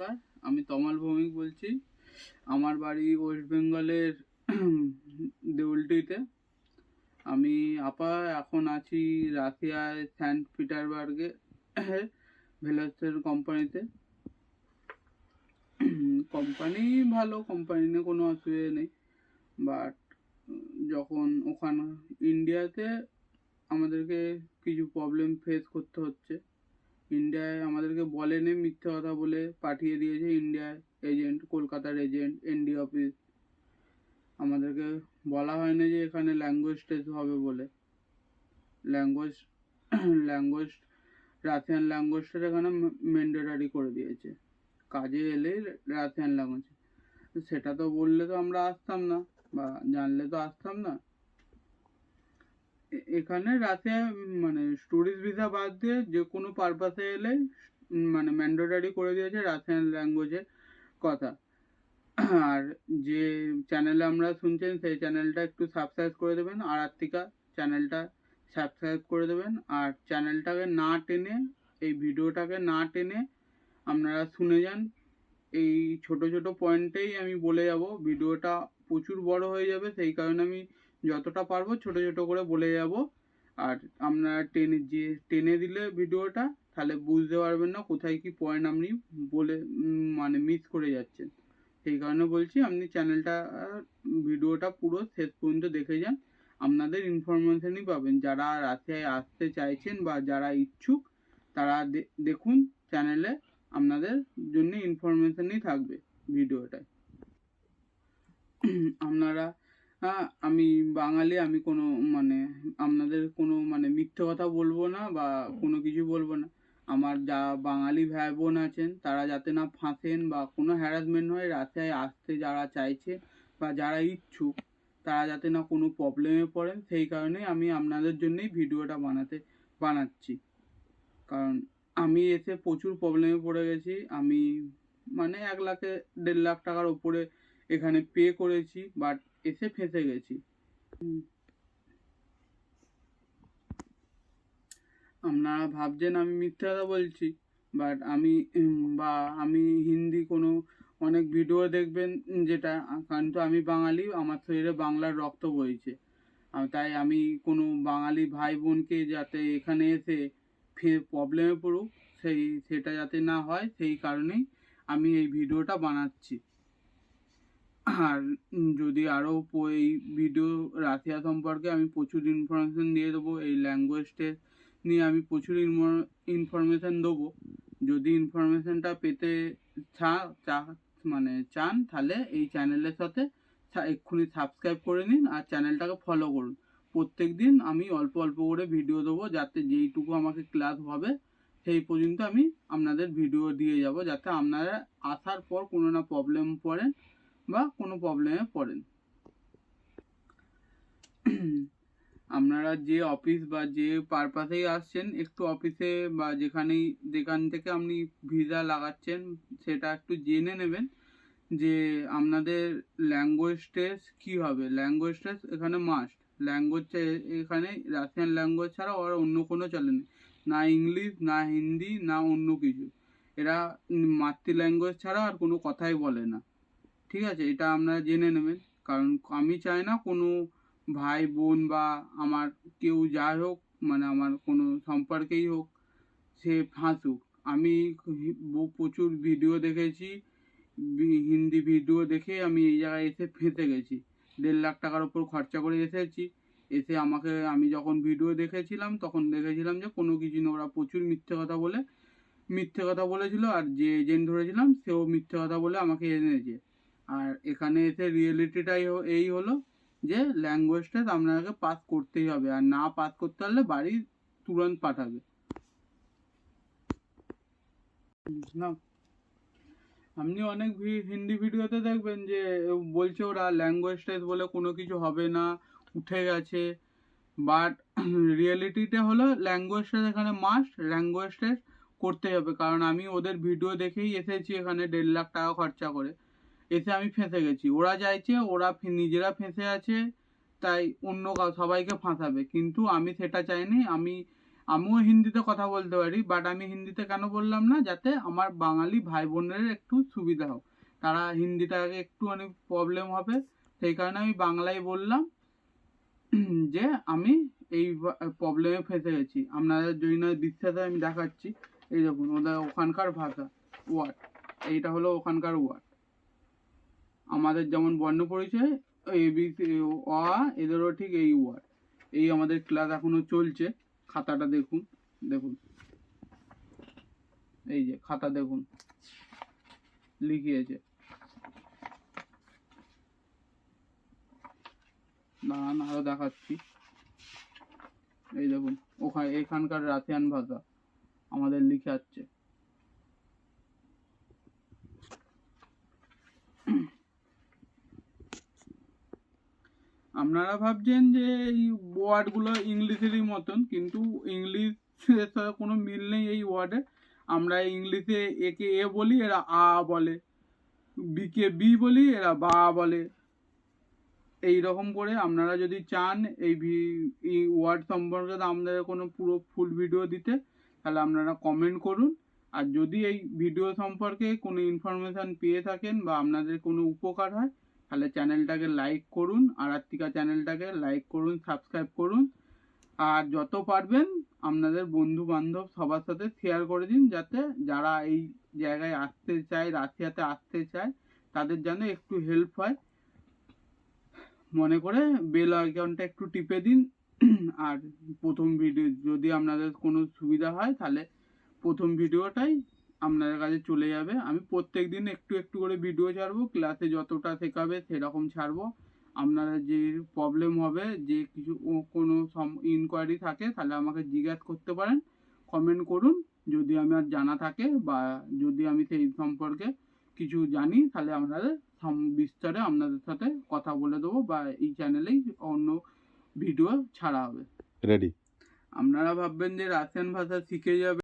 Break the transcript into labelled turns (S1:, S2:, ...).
S1: নমস্কার, আমি তমাল ভৌমিক বলছি। আমার বাড়ি ওয়েস্ট বেঙ্গলের দেউলটিতে। আমি আপা এখন আছি রাশিয়ায় সেন্ট পিটারবার্গে ভেলাসের কোম্পানিতে। কোম্পানি ভালো, কোম্পানি নিয়ে কোনো অসুবিধা নেই। বাট যখন ওখানে, ইন্ডিয়াতে আমাদেরকে কিছু প্রবলেম ফেস করতে হচ্ছে। বলেনি মিথ্যে কথা বলে পাঠিয়ে দিয়েছে ইন্ডিয়ায় এজেন্ট কলকাতার এজেন্ট এনডি অফিস আমাদেরকে বলা হয়নি যে এখানে ল্যাঙ্গুয়েজ টেস্ট হবে বলে। ল্যাঙ্গুয়েজ ল্যাঙ্গুয়েজ রাশিয়ান ল্যাঙ্গুয়েজটা এখানে ম্যান্ডেটারি করে দিয়েছে। কাজে এলেই রাশিয়ান ল্যাঙ্গুয়েজ সেটা তো বললে তো আমরা আসতাম না, বা জানলে তো আসতাম না। এখানে রাশিয়া মানে টুরিস্ট ভিসা বাদ দিয়ে যে কোনো পারপাসে এলে মানে ম্যান্ডেটারি করে দিয়েছে রাশিয়ান ল্যাঙ্গুয়েজের কথা। আর যে চ্যানেলে আমরা শুনছেন, সেই চ্যানেলটা একটু সাবস্ক্রাইব করে দেবেন। আর আর্তিকা চ্যানেলটা সাবস্ক্রাইব করে দেবেন। আর চ্যানেলটাকে না টেনে, এই ভিডিওটাকে না টেনে আপনারা শুনে যান। এই ছোট ছোট পয়েন্টেই আমি বলে যাব। ভিডিওটা প্রচুর বড় হয়ে যাবে, সেই কারণে আমি যতটা পারব ছোট ছোট করে বলে যাব। আর আপনারা টেনে যে, টেনে দিলে ভিডিওটা তাহলে বুঝতে পারবেন না কোথায় কি পয়েন্ট আপনি বলে মানে মিস করে যাচ্ছেন। সেই কারণে বলছি, আপনি চ্যানেলটা ভিডিওটা পুরো শেষ পর্যন্ত দেখে যান। আপনাদের ইনফরমেশনই পাবেন। যারা রাশিয়ায় আসতে চাইছেন বা যারা ইচ্ছুক, তারা দেখুন চ্যানেলে আপনাদের জন্য ইনফরমেশনই থাকবে ভিডিওটায় আপনারা আমি বাঙালি, আমি কোনো মানে আপনাদের কোনো মানে মিথ্যে কথা বলব না বা কোনো কিছু বলব না। আমার যা বাঙালি ভাই বোন আছেন, তারা যাতে না ফাঁসেন বা কোনো হ্যারাসমেন্ট হয় রাস্তায় আসতে যারা চাইছে বা যারা ইচ্ছুক, তারা যাতে না কোনো প্রবলেমে পড়েন, সেই কারণে আমি আপনাদের জন্যই ভিডিওটা বানাতে, বানাচ্ছি। কারণ আমি এসে প্রচুর প্রবলেমে পড়ে গেছি, আমি মানে এক লাখে দেড় লাখ টাকার ওপরে এখানে পে করেছি বাট এসে ফেঁসে গেছি। আপনারা ভাবছেন আমি মিথ্যে কথা বলছি বাট আমি বা আমি হিন্দি কোনো অনেক ভিডিও দেখবেন যেটা, কারণ তো আমি বাঙালি, আমার শরীরে বাংলার রক্ত বইছে। তাই আমি কোনো বাঙালি ভাই বোনকে যাতে এখানে এসে ফের প্রবলেমে পড়ুক, সেই, সেটা যাতে না হয়, সেই কারণেই আমি এই ভিডিওটা বানাচ্ছি। আর যদি আরও এই ভিডিও রাশিয়া সম্পর্কে আমি প্রচুর ইনফরমেশন দিয়ে দেবো, এই ল্যাঙ্গুয়েজটে নিয়ে আমি প্রচুর ইনফরমেশন দেবো। যদি ইনফরমেশনটা পেতে চা, চা- মানে চান, তাহলে এই চ্যানেলের সাথে এক্ষুনি সাবস্ক্রাইব করে নিন আর চ্যানেলটাকে ফলো করুন। প্রত্যেক দিন আমি অল্প অল্প করে ভিডিও দেবো যাতে যেইটুকু আমাকে ক্লাস হবে, সেই পর্যন্ত আমি আপনাদের ভিডিও দিয়ে যাব যাতে আপনারা আসার পর কোনো না প্রবলেম পড়েন বা কোনো প্রবলেমে পড়েন। আপনারা যে অফিস বা যে পারপাসেই আসছেন, একটু অফিসে বা যেখানেই, যেখান থেকে আপনি ভিসা লাগাচ্ছেন, সেটা একটু জেনে নেবেন যে আপনাদের ল্যাঙ্গুয়েজ টেস্ট কী হবে। ল্যাঙ্গুয়েজ টেস্ট এখানে মাস্ট ল্যাঙ্গুয়েজ এখানে রাশিয়ান ল্যাঙ্গুয়েজ ছাড়া আর অন্য কোনো চলে না না ইংলিশ না হিন্দি না অন্য কিছু। এরা মাতৃ ল্যাঙ্গুয়েজ ছাড়া আর কোনো কথাই বলে না। ঠিক আছে? এটা আপনারা জেনে নেবেন। কারণ আমি চাই না কোনো ভাই, বোন বা আমার কেউ যাই হোক মানে আমার কোনো সম্পর্কেই হোক, সে ফাঁসুক। আমি প্রচুর ভিডিও দেখেছি হিন্দি ভিডিও দেখে আমি এই জায়গায় এসে ফেঁসে গেছি। দেড় লাখ টাকার ওপর খরচা করে এসেছি। এসে আমাকে, আমি যখন ভিডিও দেখেছিলাম, তখন দেখেছিলাম যে কোনো কিছু না, ওরা প্রচুর মিথ্যে কথা বলে, মিথ্যে কথা বলেছিল আর যে এজেন্ট ধরেছিলাম, সেও মিথ্যে কথা বলে আমাকে এনেছে। আর এখানে এসে রিয়েলিটিটাই এই হলো। যে ল্যাঙ্গুয়েজটা আপনাকে পাস করতেই হবে। আর না পাস করতে পারলে বাড়ি তুরন্ত পাঠাবে। না আপনি অনেক হিন্দি ভিডিওতে দেখবেন যে, বলছে ওরা ল্যাঙ্গুয়েজ বলে কোনো কিছু হবে না, উঠে গেছে। বাট রিয়েলিটিটা হলো ল্যাঙ্গুয়েজ এখানে মাস্ট ল্যাঙ্গুয়েজ করতে হবে। কারণ আমি ওদের ভিডিও দেখেই এসেছি এখানে দেড় লাখ টাকা খরচা করে। এসে আমি ফেঁসে গেছি। ওরা চাইছে ওরা নিজেরা ফেঁসে আছে, তাই অন্য সবাইকে ফাঁসাবে। কিন্তু আমি সেটা চাইনি। আমি, আমিও হিন্দিতে কথা বলতে পারি বাট আমি হিন্দিতে কেন বললাম না? যাতে আমার বাঙালি ভাই বোনের একটু সুবিধা হোক। তারা হিন্দিটাকে একটু অনেক প্রবলেম হবে। সেই কারণে আমি বাংলায় বললাম যে আমি এই প্রবলেমে ফেঁসে গেছি। আপনাদের যদি না বিশ্বাসে আমি দেখাচ্ছি। এই দেখুন, ওদের ওখানকার ভাষা ওয়ার্ড এইটা হলো ওখানকার ওয়ার্ড আমাদের যেমন বর্ণ পরিচয় এ বি অ এদেরও ঠিক এই ওয়ার্ড এই আমাদের ক্লাস এখনও চলছে। খাতাটা দেখুন দেখুন। এই যে খাতা দেখুন, লিখিয়েছে। দাঁড়ান, আরও দেখাচ্ছি। এই দেখুন, ওখানে, এখানকার রাশিয়ান ভাষা আমাদের লিখে আপনারা ভাবছেন যে এই ওয়ার্ডগুলো ইংলিশেরই মতন, কিন্তু ইংলিশের সাথে কোনো মিল নেই এই ওয়ার্ডে। আমরা ইংলিশে একে এ বলি, এরা আ বলে। বিকে বি বলি, এরা বা বলে। এই রকম করে আপনারা যদি চান এই ওয়ার্ড সম্পর্কে আমাদের কোনো পুরো ফুল ভিডিও দিতে, তাহলে আপনারা কমেন্ট করুন। আর যদি এই ভিডিও সম্পর্কে কোনো ইনফরমেশান পেয়ে থাকেন বা আপনাদের কোনো উপকার হয় তাহলে চ্যানেলটাকে লাইক করুন আরাত্তিকা চ্যানেলটাকে লাইক করুন সাবস্ক্রাইব করুন। আর যত পারবেন আপনাদের বন্ধু বান্ধব সবার সাথে শেয়ার করে দিন যাতে যারা এই জায়গায় আসতে চায়, রাশিয়াতে আসতে চায়, তাদের যেন একটু হেল্প হয়। মনে করে বেল আইকনটা একটু টিপে দিন। আর প্রথম ভিডিও যদি আপনাদের কোনো সুবিধা হয় তাহলে প্রথম ভিডিওটাই আপনাদের কাছে চলে যাবে। আমি প্রত্যেক দিন একটু একটু করে ভিডিও ছাড়বো ক্লাসে যতটা শেখাবে সেরকম ছাড়বো। আপনাদের যে প্রবলেম হবে যে কিছু কোনো ইনকোয়ারি থাকে তাহলে আমাকে জিজ্ঞাসা করতে পারেন। কমেন্ট করুন। যদি আমার জানা থাকে বা যদি আমি সেই সম্পর্কে কিছু জানি তাহলে আপনাদের বিস্তারে আপনাদের সাথে কথা বলে দেবো বা এই চ্যানেলেই অন্য ভিডিও ছাড়া হবে।
S2: রেডি
S1: আপনারা ভাববেন যে রাশিয়ান ভাষা শিখে যাবে।